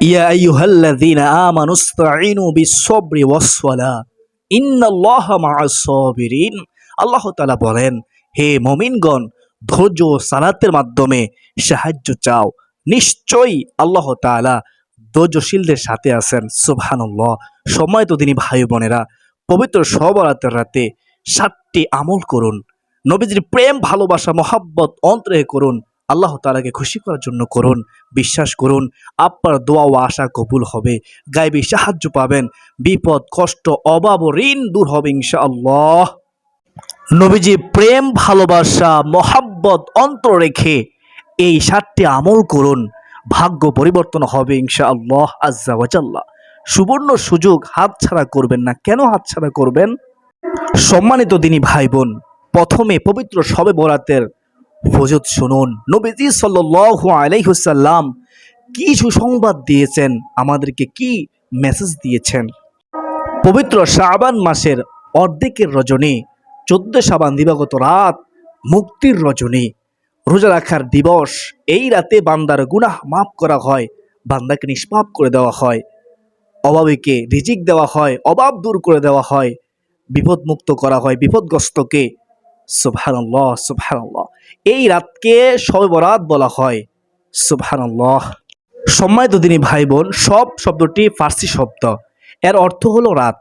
ইয়া আইয়ুহাল্লাযীনা আমানু ইসতাঈনু বিস-সাবরি ওয়াস-সালাহ ইন্নাল্লাহা মা'আস সাবিরিন। আল্লাহ তাআলা বলেন, হে মুমিনগণ, ধৈর্য ও সালাতের মাধ্যমে সাহায্য চাও। নিশ্চয়ই আল্লাহ তাআলা ধৈর্যশীলদের সাথে আছেন, সুবহানাল্লাহ। সময় তো তিনি ভাই বোনেরা, পবিত্র সবরাতের রাতে সাতটি আমল করুন। নবীজির প্রেম, ভালোবাসা, মহাব্বত অন্তরে করুন। আল্লাহ তালাকে খুশি করার জন্য করুন, বিশ্বাস করুন, আপনার দোয়া ও আশা কবুল হবে। গাইবি সাহায্য পাবেন, বিপদ, কষ্ট, অভাব ঋণ দূর হবে ইনশাআল্লাহ। নবীজি প্রেম, ভালোবাসা, মহাব্বত, অন্তর রেখে এই সাতটি আমল করুন, ভাগ্য পরিবর্তন হবে ইনশাআল্লাহ আজ্জা ওয়াজাল্লাহ সুবর্ণ সুযোগ হাতছাড়া করবেন না, কেন হাতছাড়া করবেন? সম্মানিত দিনী ভাই বোন, প্রথমে পবিত্র সবে বরাতের ফজত শুনুন। নবীজি সাল্লাল্লাহু আলাইহি ওয়াসাল্লাম কি সুসংবাদ দিয়েছেন? আমাদেরকে কি মেসেজ দিয়েছেন? পবিত্র শাবান মাসের অর্ধেকের রজনী, চোদ্দ শাবান দিবাগত রাত, মুক্তির রজনী। রোজা রাখার দিবস, এই রাতে বান্দার গুনাহ মাফ করা হয়, বান্দাকে নিষ্পাপ করে দেওয়া হয়। অভাবীকে রিজিক দেওয়া হয়, অভাব দূর করে দেওয়া হয়। বিপদমুক্ত করা হয়, বিপদগ্রস্তকে সুবহানাল্লাহ সুবহানাল্লাহ। এই রাতকে শবে বরাত বলা হয় সুবহানাল্লাহ। সম্মানিত দিনী ভাই বোন সব শব্দটি ফার্সি শব্দ। এর অর্থ হলো রাত।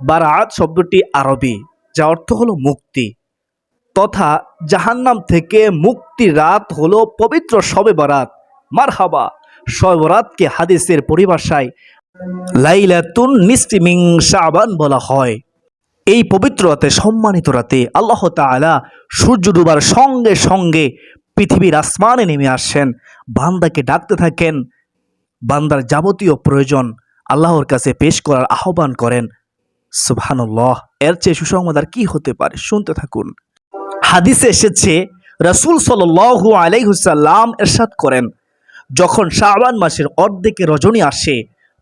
বা রাত শব্দটি আরবি যা অর্থ হলো মুক্তি। তথা জাহান্নাম থেকে মুক্তির রাত হলো পবিত্র শবে বরাত। মারহাবা শবে বরাতকে হাদিসের পরিভাষায় লাইলাতুন নিস্তিমিং শাবান বলা হয়। এই পবিত্র রাতে, সম্মানিত রাতে আল্লাহ তাআলা সূর্য ডুবার সঙ্গে সঙ্গে পৃথিবীর আসমানে নেমে আসেন। বান্দাকে ডাকতে থাকেন। বান্দার যাবতীয় প্রয়োজন আল্লাহর কাছে পেশ করার আহ্বান করেন। সুবহানাল্লাহ। এর চেয়ে সুসংবাদ আর কি হতে পারে? শুনতে থাকুন। হাদিসে এসেছে, রাসূল সাল্লাল্লাহু আলাইহি ওয়াসাল্লাম এরশাদ করেন, যখন শাবান মাসের অর্ধেকে রজনী আসে,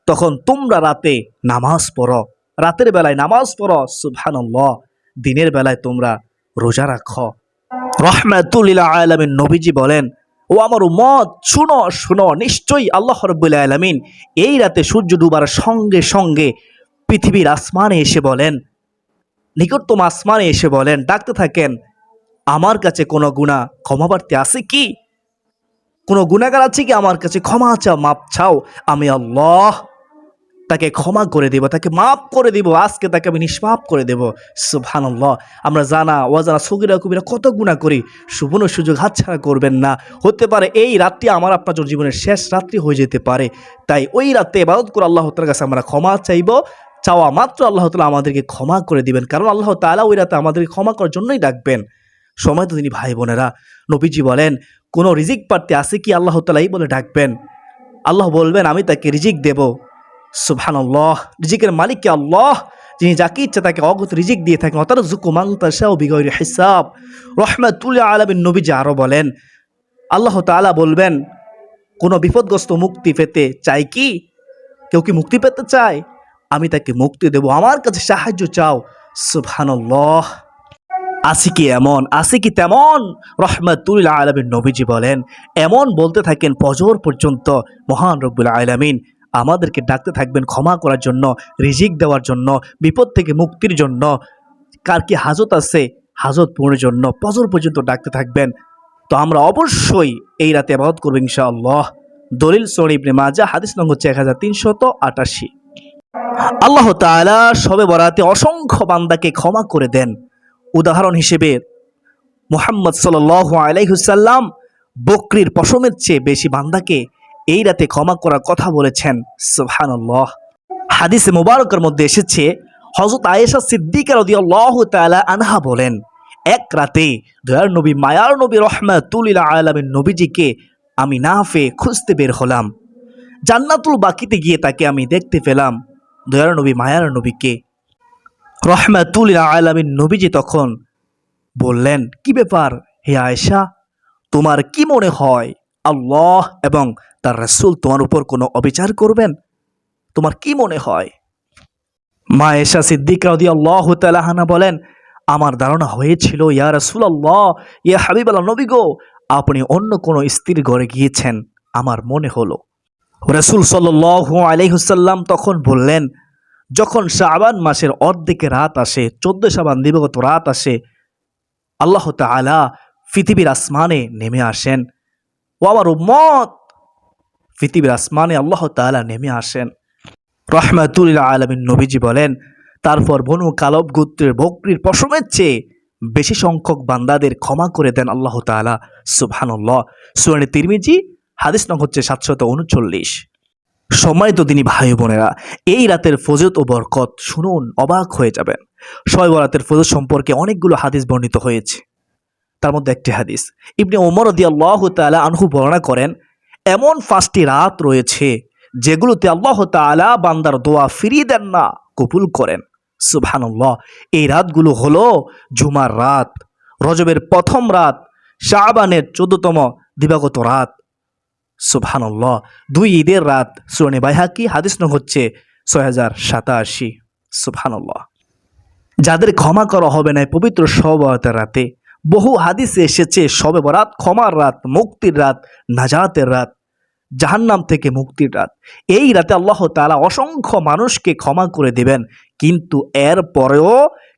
তখন তোমরা রাতে নামাজ পড়ো। রাতের বেলায় নামাজ পড়ো, সুবহানাল্লাহ। দিনের বেলায় তোমরা রোজা রাখো। রহমাতুল্লিল আলমিন নবীজি বলেন, ও আমার উম্মত, শুনো শুনো, নিশ্চয়ই আল্লাহ রব্বুল্লাহ আলমিন এই রাতে সূর্য ডুবার সঙ্গে সঙ্গে পৃথিবীর আসমানে এসে বলেন, নিকটতম আসমানে এসে বলেন, ডাকতে থাকেন, আমার কাছে কোনো গুণা ক্ষমাপ্রার্থী আছে কি? কোনো গুণাগার আছে কি? আমার কাছে ক্ষমা চাও, মাপ চাও। আমি আল্লাহ তাকে ক্ষমা করে দেব, তাকে মাফ করে দিব, আজকে তাকে আমি নিষ্পাপ করে দেব। সুবহানাল্লাহ। আমরা জানা, অজানা, সগিরা, কবিরা কত গুণা করি, সুবর্ণ সুযোগ হাতছাড়া করবেন না। হতে পারে এই রাতটি আমার আপনার জীবনের শেষ রাত্রি হয়ে যেতে পারে। তাই ওই রাতে ইবাদত করে আল্লাহ তালার কাছে আমরা ক্ষমা চাইব। চাওয়া মাত্র আল্লাহ তালা আমাদেরকে ক্ষমা করে দিবেন, কারণ আল্লাহ তালা ওই রাতে আমাদেরকে ক্ষমা করার জন্যই ডাকবেন। সময় তো তিনি ভাই বোনেরা নবীজি বলেন, কোনো রিজিক প্রার্থী আছে কি? আল্লাহ তালা এই বলে, ডাকবেন। আল্লাহ বলবেন, আমি তাকে রিজিক দেব। সুবহানাল্লাহ, রিজিকের মালিককে আল্লাহ, যিনি যাকে ইচ্ছা তাকে অগত রিজিক দিয়ে থাকেন। অতার জুকুমাং তাশাও বিগৈর হিসাব। রহমাতুল্লাহ আলমিন নবীজি আরও বলেন, আল্লাহ তাআলা বলবেন, কোনো বিপদগ্রস্ত মুক্তি পেতে চাই কি? কেউ কি মুক্তি পেতে চায়? আমি তাকে মুক্তি দেব, আমার কাছে সাহায্য চাও। সুবহানাল্লাহ। আসি কি এমন? আসি কি তেমন? রহমাতুল্লাহ আলমিন নবীজি বলেন, এমন বলতে থাকেন ফজর পর্যন্ত মহান রব্বুল আলমিন। আমাদেরকে ডাকতে থাকবেন, ক্ষমা করার জন্য, রিজিক দেওয়ার জন্য, বিপদ থেকে মুক্তির জন্য। কার কি হাজত আছে, হাজত পূরণের জন্য ফজর পর্যন্ত ডাকতে থাকবেন। তো আমরা অবশ্যই এই রাতে আবাদ করব ইনশাআল্লাহ। দলিল সরিবনে মাজা হাদিস নং হচ্ছে এক হাজার তিনশত আটাশি। আল্লাহ তাআলা সবে বরাতে অসংখ্য বান্দাকে ক্ষমা করে দেন। উদাহরণ হিসেবে মোহাম্মদ সাল আলাইহুসাল্লাম বকরির পশমের চেয়ে বেশি বান্দাকে এই রাতে ক্ষমা করার কথা বলেছেন, সুবহানাল্লাহ। হাদিসে মুবারকের মধ্যে এসেছে হজরত আয়েশা সিদ্দিকা আনহা বলেন, এক রাতে দয়ার নবী, মায়ার নবী, রহমাতুল্লিল আলামিন নবীজিকে আমি না পেয়ে খুঁজতে বের হলাম। জান্নাতুল বাকিতে গিয়ে তাকে আমি দেখতে পেলাম। দয়ার নবী, মায়ার নবীকে রহমাতুল্লিল আলামিন নবীজি তখন বললেন, কি ব্যাপার হে আয়েশা? তোমার কি মনে হয় আল্লাহ এবং তার রাসূল তোমার উপর কোনো অবিচার করবেন? তোমার কি মনে হয়? মা এশা সিদ্দিকা রদি আল্লাহ তালাহানা বলেন, আমার ধারণা হয়েছিল, ইয়া রাসূল আল্লাহ ইয়া হাবিব আল্লাহ নবী গো, আপনি অন্য কোনো স্ত্রীর ঘরে গিয়েছেন। আমার মনে হলো। রসুল সাল্লু আলহিহুসাল্লাম তখন বললেন, যখন শাবান মাসের অর্ধেকে রাত আসে, চোদ্দ শাবান দিবগত রাত আসে, আল্লাহ তালা পৃথিবীর আসমানে নেমে আসেন। ও আমার উম্মত পৃথিবীর আসমানে আল্লাহ তালা নেমে আসেন। রহমাতুল্লাহ আলমিন নবীজি বলেন, তারপর বনু কালব গোত্রের বকরির পশমের চেয়ে বেশি সংখ্যক বান্দাদের ক্ষমা করে দেন আল্লাহ তালা সুবহানুল্লাহ। সুরানি তিরমিজি, হাদিস নং হচ্ছে সাতশত উনচল্লিশ। সম্মানিত তিনি ভাই বোনেরা, এই রাতের ফজত ও বরকত শুনুন, অবাক হয়ে যাবেন। শয় বরাতের ফজত সম্পর্কে অনেকগুলো হাদিস বর্ণিত হয়েছে। তার মধ্যে একটি হাদিস, ইবনে ওমর দি আল্লাহ তালা আনহু বর্ণনা করেন এমন পাঁচটি রাত রয়েছে যেগুলোতে আল্লাহ তালা বান্দার দোয়া ফিরিয়ে দেন না, কবুল করেন। সুবহানাল্লাহ, এই রাতগুলো হলো জুমার রাত, রজবের প্রথম রাত শাহবানের চোদ্দতম দিবাগত রাত। সুবহানাল্লাহ, দুই ঈদের রাত, সুরনি বাইহাকি, হাদিস নং হচ্ছে ছয় হাজার সাতাশি। সুবহানাল্লাহ। যাদের ক্ষমা করা হবে না পবিত্র সবরাতের রাতে, বহু হাদিসে এসেছে সবে বরাত ক্ষমার রাত, মুক্তির রাত, নাজাতের রাত। জাহান্নাম থেকে মুক্তির রাত। এই রাতে আল্লাহ তাআলা অসংখ্য মানুষকে ক্ষমা করে দেবেন, কিন্তু এর পরেও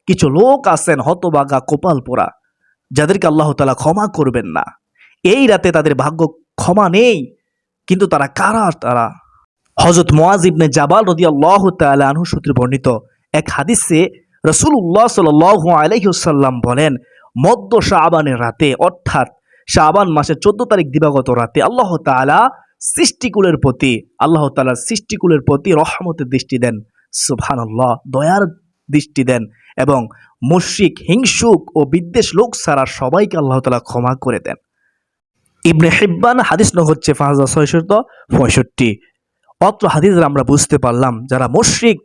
কিছু লোক আছেন হতবাগা কোপাল পোড়া, যাদেরকে আল্লাহ তালা ক্ষমা করবেন না। এই রাতে তাদের ভাগ্য ক্ষমা নেই, কিন্তু তারা কারা? তারা হজরত মোয়াজ ইবনে জাবাল রদি আল্লাহ আনহু সূত্রে বর্ণিত এক হাদিসে রসুল্লাহ সাল আলহিউসাল্লাম বলেন মদ্য শাহবানের রাতে, অর্থাৎ শাহবান মাসের চোদ্দ তারিখ দিবাগত রাতে আল্লাহ তাআলা সৃষ্টিকুলের প্রতি, আল্লাহ তাআলা সৃষ্টিকুলের প্রতি রহমতের দৃষ্টি দেন। সুবহানাল্লাহ, দয়ার দৃষ্টি দেন এবং মুশরিক, হিংসুক ও বিদ্বেষ লোক ছাড়া সবাইকে আল্লাহ তালা ক্ষমা করে দেন। ইবনে হিব্বান হাদিস নং হচ্ছে পাঁচ হাজার ছয়শত পঁয়ষট্টি। অত্র হাদিস আমরা বুঝতে পারলাম, যারা মুশরিক,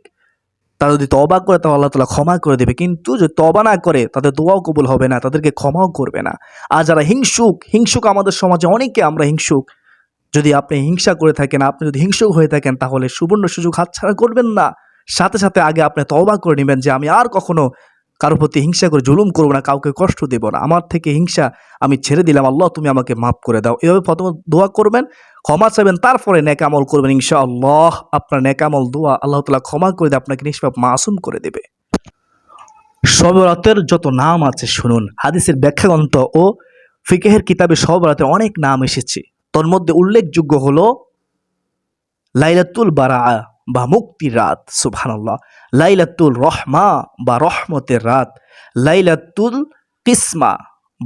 তারা যদি তবা করে তাহলে আল্লাহ তালা ক্ষমা করে দেবে। কিন্তু যদি তবা না করে, তাদের দোয়াও কবুল হবে না, তাদেরকে ক্ষমাও করবে না। আর যারা হিংসুক হিংসুক আমাদের সমাজে অনেকে, আমরা হিংসুক যদি আপনি হিংসা করে থাকেন, আপনি যদি হিংসুক হয়ে থাকেন, তাহলে সুবর্ণ সুযোগ হাতছাড়া করবেন না। সাথে সাথে আগে আপনি তবা করে নেবেন যে, আমি আর কখনো কারোর প্রতি হিংসা করে, জুলুম করব না, কাউকে কষ্ট দেব না। আমার থেকে হিংসা আমি ছেড়ে দিলাম, আল্লাহ তুমি আমাকে মাফ করে দাও। এভাবে প্রথমে দোয়া করবেন, ক্ষমা চাইবেন, তারপরে নেকামল করবেন ইনশা আল্লাহ আপনার নেকামল দোয়া আল্লাহ তালা ক্ষমা করে দিয়ে আপনাকে নিষ্পাপ মাসুম করে দেবে। সবরাতের যত নাম আছে শুনুন, হাদিসের ব্যাখ্যাগ্রন্থ ও ফিকেহের কিতাবে সবরাতের অনেক নাম এসেছে। তোর মধ্যে উল্লেখযোগ্য হলো লাইলাতুল বারা বা মুক্তির রাত, সুবহানাল্লাহ। লাইলাতুল রহমা বা রহমতের রাত। লাইলাতুল কিসমা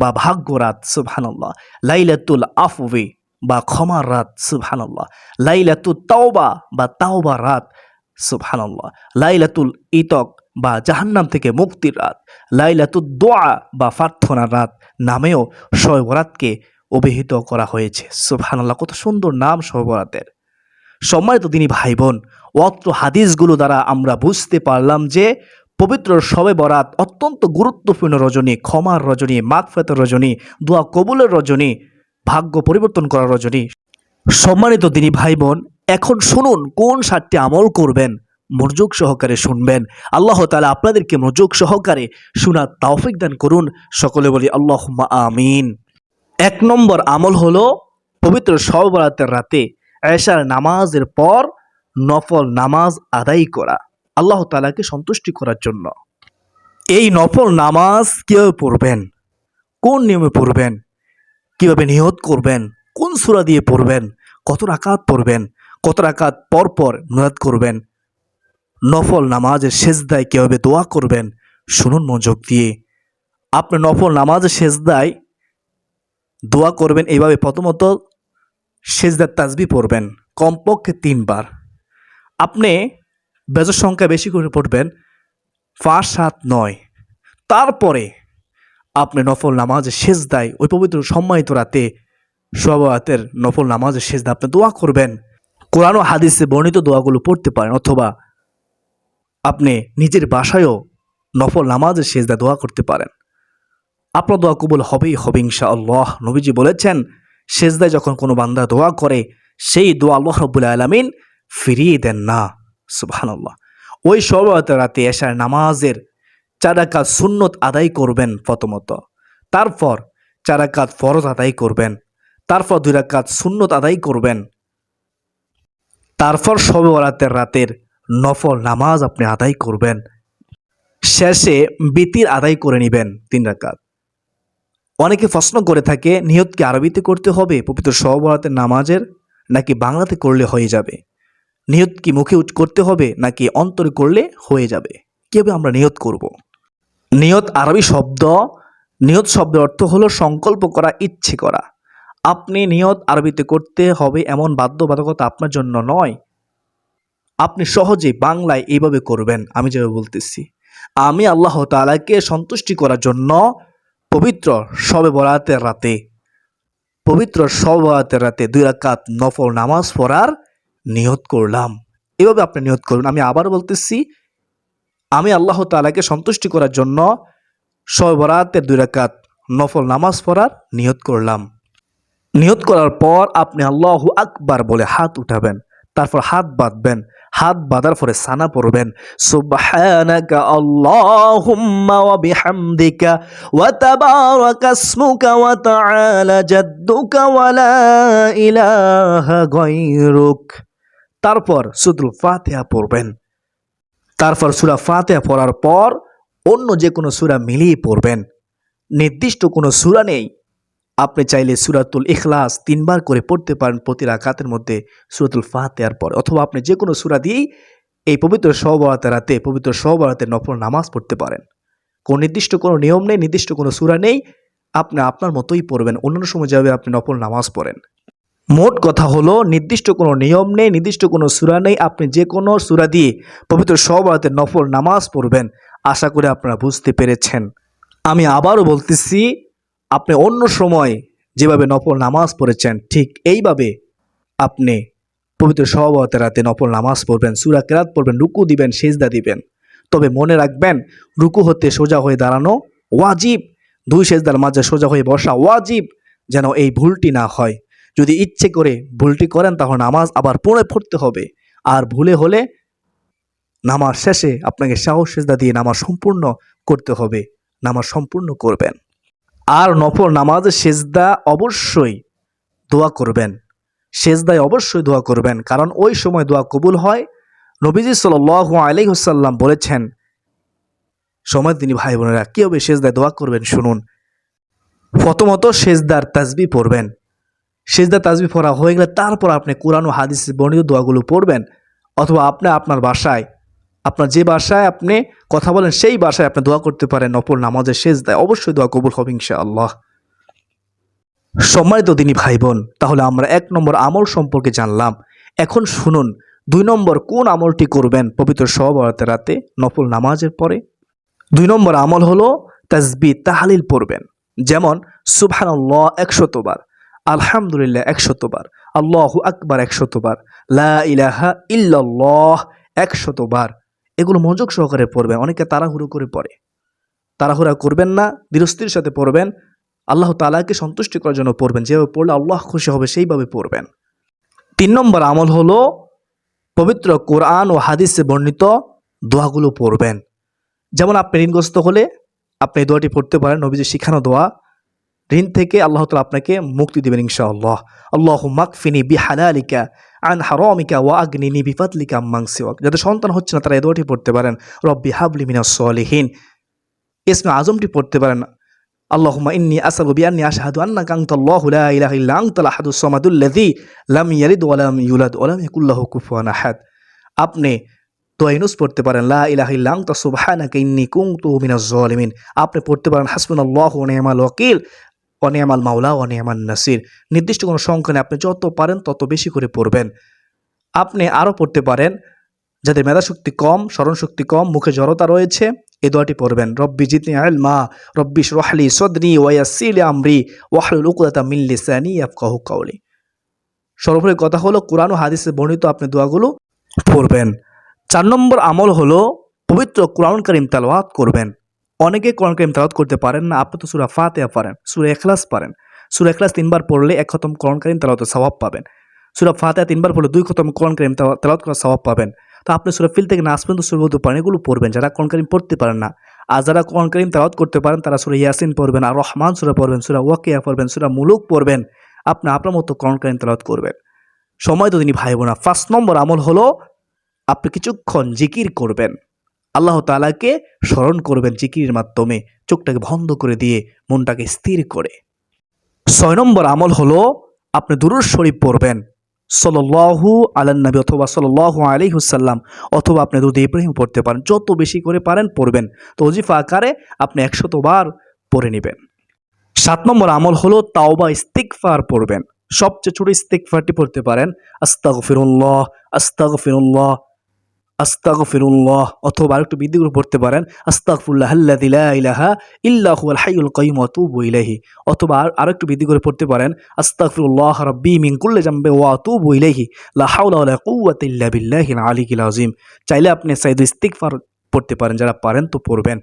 বা ভাগ্য রাত, সুবহানাল্লাহ। লাইলাতুল আফওয়ে বা ক্ষমার রাত, সুবহানাল্লাহ। লাইলাতুল তাওবা বা তাওবা রাত, সুবহানাল্লাহ। লাইলাতুল ইতক বা জাহান্নাম থেকে মুক্তির রাত। লাইলাতুল দোয়া বা প্রার্থনার রাত নামেও শয়বরাতকে অভিহিত করা হয়েছে। সুবহানাল্লাহ, কত সুন্দর নাম শয়বরাতের সম্মানিত তিনি ভাই বোন অত্র হাদিসগুলো দ্বারা আমরা বুঝতে পারলাম যে, পবিত্র শবে বরাত অত্যন্ত গুরুত্বপূর্ণ রজনী, ক্ষমার রজনী মাগফেতের রজনী, দোয়া কবুলের রজনী, ভাগ্য পরিবর্তন করার রজনী। সম্মানিত তিনি ভাই বোন এখন শুনুন কোন সাতটি আমল করবেন। মনোযোগ সহকারে শুনবেন। আল্লাহ তালা আপনাদেরকে মনোযোগ সহকারে শোনার তাওফিক দান করুন। সকলে বলি আল্লাহ আমিন। এক নম্বর আমল হলো পবিত্র শবে বরাতের রাতে এশার নামাজের পর নফল নামাজ আদায় করা, আল্লাহ তালাকে সন্তুষ্টি করার জন্য। এই নফল নামাজ কীভাবে পড়বেন? কোন নিয়মে পড়বেন? কীভাবে নিহত করবেন? কোন সূরা দিয়ে পড়বেন? কত রাকাত পড়বেন? কত রাকাত পর পর নিয়ত করবেন? নফল নামাজের শেষদায় কীভাবে দোয়া করবেন? শুনুন মনোযোগ দিয়ে। আপনি নফল নামাজের শেষদায় দোয়া করবেন। এইভাবে প্রথমত সেজদার তাজবি পড়বেন, কমপক্ষে তিনবার। আপনি বেজর সংখ্যা বেশি করে পড়বেন, পাঁচ, সাত, নয়। তারপরে আপনি নফল নামাজের শেষ দায় ওই পবিত্র সম্মানিত রাতে সবাতের নফল নামাজের শেষ আপনি দোয়া করবেন। কোরআন ও হাদিসে বর্ণিত দোয়াগুলো পড়তে পারেন, অথবা আপনি নিজের বাসায়ও নফল নামাজের শেষ দোয়া করতে পারেন। আপনার দোয়া কবুল হবেই হবে ইনশা আল্লাহ নবীজি বলেছেন শেষদায় যখন কোনো বান্দা দোয়া করে, সেই দোয়া আল্লাহ রব্বুল আলমিন ফিরিয়ে দেন না। সুবহানাল্লাহ। ওই সর্বত রাতে এশার নামাজের চারাকাত সুন্নত আদায় করবেন প্রথমত। তারপর চারাকাত ফরজ আদায় করবেন। তারপর দুই রাকাত সুন্নত আদায় করবেন। তারপর সবে বরাতের রাতের নফল নামাজ আপনি আদায় করবেন। শেষে বিতির আদায় করে নেবেন তিন রাকাত। অনেকে প্রশ্ন করে থাকে নিয়ত কি আরবিতে করতে হবে পবিত্র সহবরাতের নামাজের, নাকি বাংলাতে করলে হয়ে যাবে? নিয়ত কি মুখে করতে হবে, নাকি অন্তরে করলে হয়ে যাবে? কীভাবে আমরা নিয়ত করব। নিয়ত আরবি শব্দ, নিয়ত শব্দের অর্থ হলো সংকল্প করা, ইচ্ছে করা। আপনি নিয়ত আরবিতে করতে হবে এমন বাধ্যবাধকতা আপনার জন্য নয়। আপনি সহজেই বাংলায় এইভাবে করবেন, আমি যেভাবে বলতেছি। আমি আল্লাহ তালাকে সন্তুষ্টি করার জন্য পবিত্র শবে বরাতের রাতে। পবিত্র শবে বরাতের রাতে দুই রাকাত নফল নামাজ পড়ার নিয়ত করলাম। এভাবে আপনি নিয়ত করুন। আমি আবার বলতেছি, আমি আল্লাহ তালাকে সন্তুষ্টি করার জন্য শবে বরাতের দুই রাকাত নফল নামাজ পড়ার নিয়ত করলাম। নিয়ত করার পর আপনি আল্লাহ আকবার বলে হাত উঠাবেন, তারপর হাত বাঁধবেন। হাত বাঁধার পরে সানা পড়বেন। সুবহানাকা আল্লাহুম্মা ওয়া বিহামদিকা ওয়া তাবারাকা ইসমুকা ওয়া তাআলা জাদ্দুকা ওয়া লা ইলাহা গায়রুক। তারপর সূরাতুল ফাতিহা পড়বেন। তারপর সূরা ফাতিহা পড়ার পর অন্য যে কোনো সূরা মিলিয়ে পড়বেন। নির্দিষ্ট কোনো সূরা নেই। আপনি চাইলে সুরাতুল ইখলাস তিনবার করে পড়তে পারেন প্রতি রাকাতের মধ্যে সুরাতুল ফাতেহার পর, অথবা আপনি যে কোনো সুরা দিয়েই এই পবিত্র সহবরাতে রাতে, পবিত্র সহবরাতে নফল নামাজ পড়তে পারেন। কোন নির্দিষ্ট কোনো নিয়ম নেই, নির্দিষ্ট কোনো সুরা নেই, আপনি আপনার মতোই পড়বেন। অন্যান্য সময় যাবে আপনি নফল নামাজ পড়েন। মোট কথা হলো, নির্দিষ্ট কোনো নিয়ম নেই, নির্দিষ্ট কোনো সুরা নেই, আপনি যে কোনো সুরা দিয়ে পবিত্র সহবরাতে নফল নামাজ পড়বেন। আশা করে আপনারা বুঝতে পেরেছেন। আমি আবারও বলতেছি আপনি অন্য সময় যেভাবে নফল নামাজ পড়েছেন, ঠিক এইভাবে আপনি পবিত্র সহবতের রাতে নফল নামাজ পড়বেন, সুরা কেরাত পড়বেন, রুকু দিবেন, সেজদা দিবেন। তবে মনে রাখবেন, রুকু হতে সোজা হয়ে দাঁড়ানো ওয়াজিব। দুই সেজদার মাঝে সোজা হয়ে বসা ওয়াজিব যেন এই ভুলটি না হয়। যদি ইচ্ছে করে ভুলটি করেন, তাহলে নামাজ আবার পুনঃ পড়তে হবে। আর ভুলে হলে নামাজ শেষে আপনাকে সাহস, সেজদা দিয়ে নামাজ সম্পূর্ণ করতে হবে। নামাজ সম্পূর্ণ করবেন। আর নফল নামাজের সেজদা অবশ্যই দোয়া করবেন। সেজদায় অবশ্যই দোয়া করবেন। কারণ ওই সময় দোয়া কবুল হয়। নবীজি সাল আলি হুসাল্লাম বলেছেন, সময় তিনি ভাই বোনেরা কীভাবে সেজদায় দোয়া করবেন শুনুন। প্রথমত সেজদার তাজবি পড়বেন। সেজদা তাজবি পড়া হয়ে গেলে তারপর আপনি কোরআন ও হাদিস বর্ণিত দোয়াগুলো পড়বেন। অথবা আপনি আপনার বাসায় আপনার যে বাসায় আপনি কথা বলেন, সেই বাসায় আপনি দোয়া করতে পারেন নফল নামাজের শেষ দেয় অবশ্যই দোয়া কবুল হবে আল্লাহ সম্মানিত দিনী ভাই বোন তাহলে আমরা এক নম্বর আমল সম্পর্কে জানলাম। এখন শুনুন, দুই নম্বর কোন আমলটি করবেন পবিত্র সহবরাতে রাতে, নফল নামাজের পরে? দুই নম্বর আমল হলো তাজবি তাহালিল পড়বেন। যেমন, সুবহানাল্লাহ একশতবার আলহামদুলিল্লাহ একশতবার আল্লাহু আকবার একশতবার লা ইলাহা একশতবার এগুলো মনোযোগ সহকারে পড়বেন, অনেকে তাড়াহুড়ো করে পড়ে। তাড়াহুড়া করবেন না, দৃঢ়স্থির সাথে পড়বেন, আল্লাহ তালাকে সন্তুষ্টি করার জন্য পড়বেন, যেভাবে পড়লে আল্লাহ খুশি হবে সেইভাবে পড়বেন। তিন নম্বর আমল হলো পবিত্র কোরআন ও হাদিসে বর্ণিত দোয়াগুলো পড়বেন। যেমন আপনি ঋণগ্রস্ত হলে আপনি দোয়াটি পড়তে পারেন নবীজি শিখানো দোয়া। ঋণ থেকে আল্লাহ তালা আপনাকে মুক্তি দেবেন ইনশাআল্লাহ। আল্লাহ মাকফিনি বিহালালিকা আন হারমিকা ওয়া আগ্নিনি বিফাতলিকা আম্মাং সিওয়াক। যাদের সন্তান হচ্ছে না, তারা এই দোয়াটি পড়তে পারেন। রব্বি হাবলি মিনা সলিহীন। ইসমে আজমটি পড়তে পারেন। আল্লাহুম্মা ইন্নি আসালু বিআন্নি আশহাদু আন্নাকা আনতাল্লাহু লা ইলাহা ইল্লা আনতাল আহাদুস সামাদুল্লাযী লাম ইয়ালিদ ওয়া লাম ইউলাদ ওয়া লাম ইয়াকুল কুফুয়ান আহাদ। আপনি তোয়াইনুস পড়তে পারেন। লা ইলাহা ইল্লা আনতা, সুবহানাকা ইন্নী কুনতু মিনাজ জালিমিন আপনি পড়তে পারেন, হাসবুনাল্লাহু ওয়া নি'মাল ওয়াকিল। অনিয়ামাল মাওলা, অনিয়ামাল নাসির। নির্দিষ্ট কোনো সংখ্যা নেই, আপনি যত পারেন তত বেশি করে পড়বেন। আপনি আরও পড়তে পারেন, যাদের মেধাশক্তি কম, স্মরণশক্তি কম, মুখে জড়তা রয়েছে এই দোয়াটি পড়বেন। রব্বি জিতনি আল মা রব্বি রহলি সদনি ওয়াসিল আমরি, ওয়াহলুল উকুদাতা মিল্লি সানি আফকাহু কাউলি সর্বোপরি কথা হলো, কোরআন ও হাদিসে বর্ণিত আপনি দোয়াগুলো পড়বেন। চার নম্বর আমল হলো, পবিত্র কোরআন করিম তালওয়াত করবেন। অনেকে কোরআন করিম তালাত করতে পারেন না আপনি তো সুরা ফাতেহা পারেন সুরা এখলাস পারেন সুরা এখলাস তিনবার পড়লে এক খতম কোরআন করিম তালাতে স্বভাব পাবেন। সুরা ফাতেহা তিনবার পড়লে দুই খতম কোরআন করিম তালাত করার স্বভাব পাবেন। তো আপনি সুরা ফিল থেকে নাচ পর্যন্ত সুর বলতে পারেন এগুলো পড়বেন, যারা কোরআন করিম পড়তে পারেন না। আর যারা কোরআন করিম তালাত করতে পারেন, তারা সুরা ইয়াসিন পড়বেন, আর রহমান সুরা পড়বেন, সুরা ওয়াকিয়া পড়বেন, সুরা মুলুক পড়বেন, আপনি আপনার মতো কোরআন করিম তালাত করবেন। সময় তো তিনি ভাই বোনা ফার্স্ট নম্বর আমল হলো, আপনি কিছুক্ষণ জিকির করবেন। আল্লাহ তালাকে স্মরণ করবেন জিকিরের মাধ্যমে, চোখটাকে বন্ধ করে দিয়ে মনটাকে স্থির করে। ছয় নম্বর আমল হলো, আপনি দুরুর শরীফ পড়বেন। সল্লাহু আলান্নবী অথবা সল্লাহু আলী হুসাল্লাম অথবা আপনি দুধ ইব্রাহিম পড়তে পারেন। যত বেশি করে পারেন পড়বেন। তো অজিফা আকারে আপনি একশতবার পড়ে নেবেন। সাত নম্বর আমল হলো, তাওবা ইস্তিকফার পড়বেন। সবচেয়ে ছোট ইস্তিকফারটি পড়তে পারেন আস্তাগ ফিরুল্লাহ আস্তাগ ফিরুল্লাহ আস্তাগ ফিরুল্লাহ অথবা আরেকটু বৃদ্ধি করে পড়তে পারেন আস্তাগফুল্লাহ আল্লাযী লা ইলাহা ইল্লা হুয়াল হাইয়ুল কাইয়ুম ওয়া আতুবু ইলাইহি। অথবা আর আরেকটু বৃদ্ধি করে পড়তে পারেন আস্তাকফিরুল্লাহ রব্বি মিন কুল্লি জাম্বে ওয়া আতুবু ইলাহি লা হাওলা ওয়া লা কুওয়াতা ইল্লা বিল্লাহিল আলিয়্যিল আযীম। চাইলে আপনি সাইদ ইস্তিগফার পড়তে পারেন, যারা পারেন তো পড়বেন।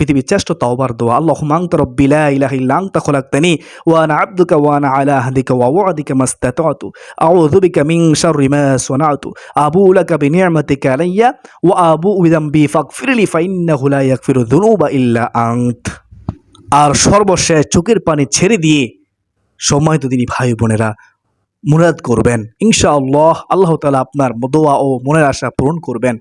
পৃথিবীর শ্রেষ্ঠ তাওবার দোয়া। আল্লাহুম্মা আনতা রাব্বি লা ইলাহা ইল্লা আনতা খলাকতানি ওয়া আনা আবদুকা ওয়া আনা আলা আহদিকা ওয়া ওয়া'দিকা মাস্তাতা'তু। আউযু বিকা মিন শাররি মা সানা'তু। আবু লাকা বিনি'মাতিকা আলাইয়া ওয়া আবু বিযামবি ফাগফিরলি ফাইন্নাহু লা ইয়াগফিরু যুনুবা ইল্লা আনত। আর সর্বশেষ চোখের পানি ছেড়ে দিয়ে সম্মানিত তিনি ভাই বোনেরা মুরাদ করবেন। ইনশাআল্লাহ আল্লাহ আল্লাহ তালা আপনার দোয়া ও মনের আশা পূরণ করবেন।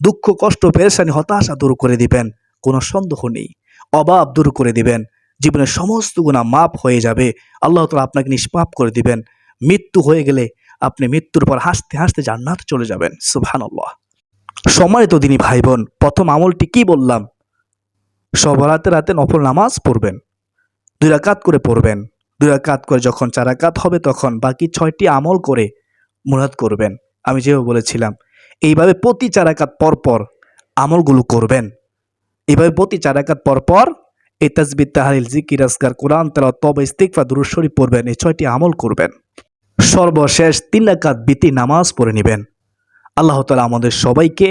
দুঃখ, কষ্ট, পেরেশানি, হতাশা দূর করে দিবেন। কোনো সন্দেহ নেই। অভাব দূর করে দিবেন। জীবনের সমস্ত গুণা মাপ হয়ে যাবে। আল্লাহ তালা আপনাকে নিষ্পাপ করে দিবেন। মৃত্যু হয়ে গেলে আপনি মৃত্যুর পর হাসতে হাসতে জান্নাতে চলে যাবেন। সুবহান আল্লাহ সম্মানিত দিনী ভাই বোন প্রথম আমলটি কি বললাম? সব রাতে নফল নামাজ পড়বেন। দুই রাকাত করে পড়বেন। দুই রাকাত করে যখন চার রাকাত হবে তখন বাকি ছয়টি আমল করে মুরাদ করবেন। আমি যেভাবে বলেছিলাম, এইভাবে প্রতি চার রাকাত পর পর আমলগুলো করবেন। এভাবে প্রতি চার রাকাত পর পর এই তাজবিদ তাহারিল জিকির আসগার কোরআন তেলা তবে ইস্তিকফা দুরুদ শরীফ পড়বেন, এই ছয়টি আমল করবেন। সর্বশেষ তিন রাকাত বিতি নামাজ পড়ে নেবেন। আল্লাহ তালা আমাদের সবাইকে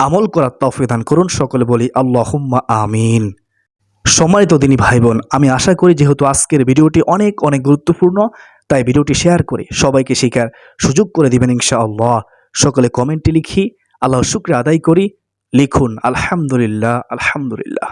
আমল করার তফিদান করুন। সকলে বলি আল্লাহুম্মা আমিন। সম্মানিত দিনী ভাই বোন আমি আশা করি যেহেতু আজকের ভিডিওটি অনেক অনেক গুরুত্বপূর্ণ, তাই ভিডিওটি শেয়ার করে সবাইকে শেখার সুযোগ করে দিবেন ইনশাআল্লাহ। সকলে কমেন্টে লিখি আল্লাহ শুক্র আদায় করি। লিখুন আলহামদুলিল্লাহ আলহামদুলিল্লাহ।